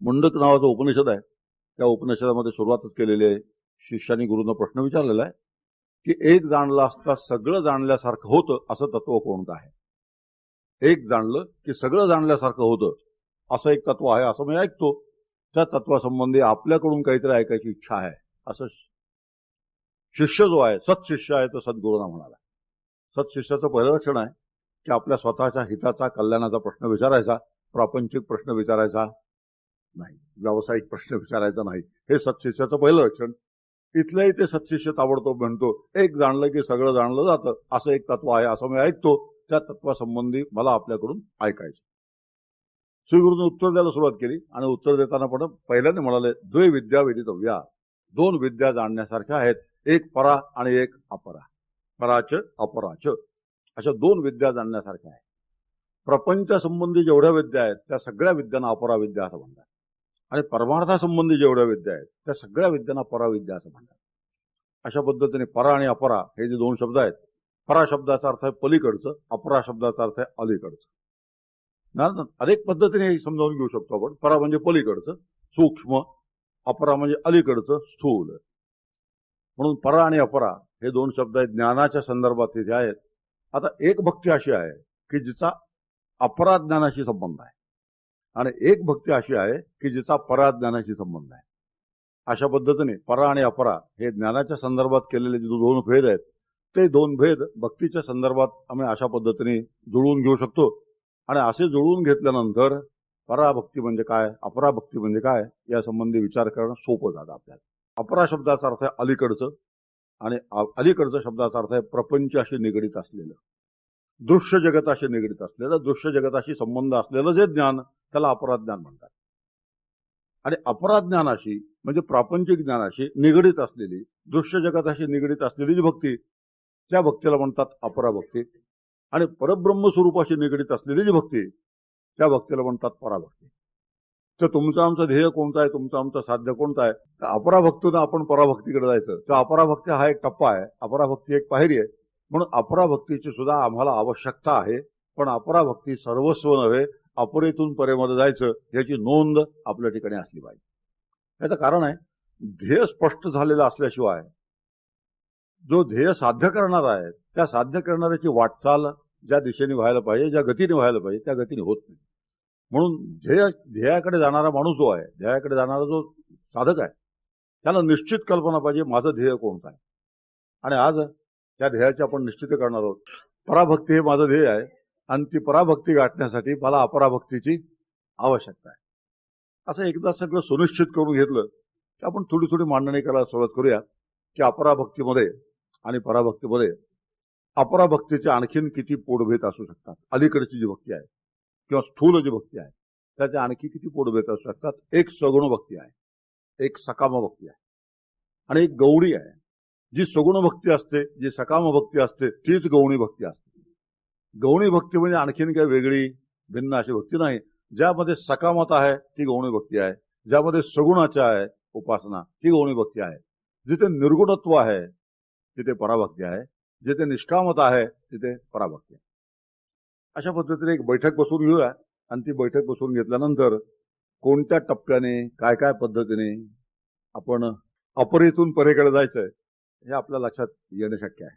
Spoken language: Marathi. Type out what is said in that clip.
मुंडक नावाचं उपनिषद आहे. त्या उपनिषदामध्ये सुरुवातच केलेली आहे. शिष्याने गुरुनं प्रश्न विचारलेला आहे की एक जाणला असता सगळं जाणल्यासारखं होतं असं तत्व कोणतं आहे? एक जाणलं की सगळं जाणल्यासारखं होतं असं एक तत्व आहे असं मी ऐकतो. त्या तत्वासंबंधी आपल्याकडून काहीतरी ऐकायची इच्छा आहे असं शिष्य जो आहे सत्शिष्य आहे तो सद्गुरूंना म्हणाला. सत्शिष्याचं पहिलं लक्षण आहे की आपल्या स्वतःच्या हिताचा कल्याणाचा प्रश्न विचारायचा प्रापंचिक प्रश्न विचारायचा नाही. व्यावसायिक प्रश्न विचारायचा नाही. हे सत्शिष्याचं पहिलं लक्षण. इथलंही ते सत्शिष्य ताबडतोब म्हणतो. एक जाणलं की सगळं जाणलं जातं. असं एक तत्व आहे असं मी ऐकतो. त्या तत्वासंबंधी मला आपल्याकडून ऐकायचं. श्रीगुरूने उत्तर द्यायला सुरुवात केली आणि उत्तर देताना पण पहिल्याने म्हणाले द्वे विद्या वेदितव्या. दोन विद्या जाणण्यासारख्या आहेत. एक परा आणि एक अपरा. पराच अपराच. अशा दोन विद्या जाणण्यासारख्या आहेत. प्रपंचासंबंधी जेवढ्या विद्या आहेत त्या सगळ्या विद्यांना अपरा विद्या असं म्हणतात. आणि परमार्थासंबंधी जेवढ्या विद्या आहेत त्या सगळ्या विद्यांना पराविद्या असं म्हणतात. अशा पद्धतीने परा आणि अपरा हे जे दोन शब्द आहेत परा शब्दाचा अर्थ आहे पलीकडचं अपरा शब्दाचा अर्थ आहे अलीकडचं. ना अनेक पद्धतीने हे समजावून घेऊ शकतो आपण. परा म्हणजे पलीकडचं सूक्ष्म अपरा म्हणजे अलीकडचं स्थूल. म्हणून परा आणि अपरा हे दोन शब्द आहेत ज्ञानाच्या संदर्भात तिथे आहेत. आता एक भक्ती अशी आहे की जिचा अपरा ज्ञानाशी संबंध आहे. आणि एक भक्ती अशी आहे की जिचा परा ज्ञानाशी संबंध आहे. अशा पद्धतीने परा आणि अपरा हे ज्ञानाच्या संदर्भात केलेले जे दोन भेद आहेत ते दोन भेद भक्तीच्या संदर्भात आम्ही अशा पद्धतीने जुळवून घेऊ शकतो. आणि असे जुळवून घेतल्यानंतर पराभक्ती म्हणजे काय अपराभक्ती म्हणजे काय यासंबंधी विचार करणं सोपं जातं आपल्याला. अपरा शब्दाचा अर्थ आहे अलीकडचं आणि अलीकडचं अलीकडचा शब्दाचा अर्थ आहे प्रपंचाशी निगडीत असलेलं. दृश्य जगताशी निगडीत असलेलं दृश्य जगताशी संबंध असलेलं जे ज्ञान त्याला अपराध ज्ञान म्हणतात. आणि अपराज्ञानाशी म्हणजे प्रापंचिक ज्ञानाशी निगडीत असलेली दृश्य जगताशी निगडीत असलेली जी भक्ती त्या भक्तीला म्हणतात अपराभक्ती आणि परब्रह्म स्वरूपाशी निगडीत असलेली जी भक्ती त्या भक्तीला म्हणतात पराभक्ती तर तुमचं आमचं ध्येय कोणतं आहे? तुमचं आमचं साध्य कोणतं आहे? तर अपराभक्तीनं आपण पराभक्तीकडे जायचं. तर अपराभक्ती हा एक टप्पा आहे. अपराभक्ती एक पायरी आहे. म्हणून अपराभक्तीची सुद्धा आम्हाला आवश्यकता आहे. पण अपराभक्ती सर्वस्व नव्हे अपरेतून परेमध्ये जायचं याची नोंद आपल्या ठिकाणी असली पाहिजे. याचं कारण आहे ध्येय स्पष्ट झालेलं असल्याशिवाय जो ध्येय साध्य करणार आहे त्या साध्य करणाऱ्याची वाटचाल ज्या दिशेने व्हायला पाहिजे ज्या गतीने व्हायला पाहिजे त्या गतीने होत नाही. म्हणून ध्येय ध्येयाकडे जाणारा माणूस जो आहे ध्येयाकडे जाणारा जो साधक आहे त्याला निश्चित कल्पना पाहिजे माझं ध्येय कोणतं आहे? आणि आज त्या ध्येयाची आपण निश्चित करणार आहोत. पराभक्ती हे माझं ध्येय आहे. आणि ती पराभक्ती गाठण्यासाठी मला अपराभक्तीची आवश्यकता आहे. असं एकदा सगळं सुनिश्चित करून घेतलं की आपण थोडी थोडी मांडणी करायला सुरुवात करूया की अपराभक्तीमध्ये आणि पराभक्तीमध्ये अपराभक्तीचे आणखीन किती पोटभेद असू शकतात? अलीकडची जी भक्ती आहे किंवा स्थूल जी भक्ती आहे त्याचे आणखी किती पोटभेद असू शकतात? एक सगुण भक्ती आहे. एक सकाम भक्ती आहे. आणि एक गौडी आहे. जी सगुण भक्ती असते जी सकाम भक्ती असते तीच गौणी भक्ती असते. गौणी भक्ती म्हणजे आणखीन काही वेगळी भिन्न अशी भक्ती नाही. ज्यामध्ये सकामता आहे ती गौणी भक्ती आहे. ज्यामध्ये सगुणाच्या आहे उपासना ती गौणी भक्ती आहे. जिथे निर्गुणत्व आहे तिथे पराभक्ती आहे. जिथे निष्कामता आहे तिथे पराभक्ती आहे. अशा पद्धतीने एक बैठक बसून घेऊया. आणि ती बैठक बसून घेतल्यानंतर कोणत्या टप्प्याने काय काय पद्धतीने आपण अपरेतून परेकडे जायचंय? हे आपल्या लक्षात येणं शक्य आहे.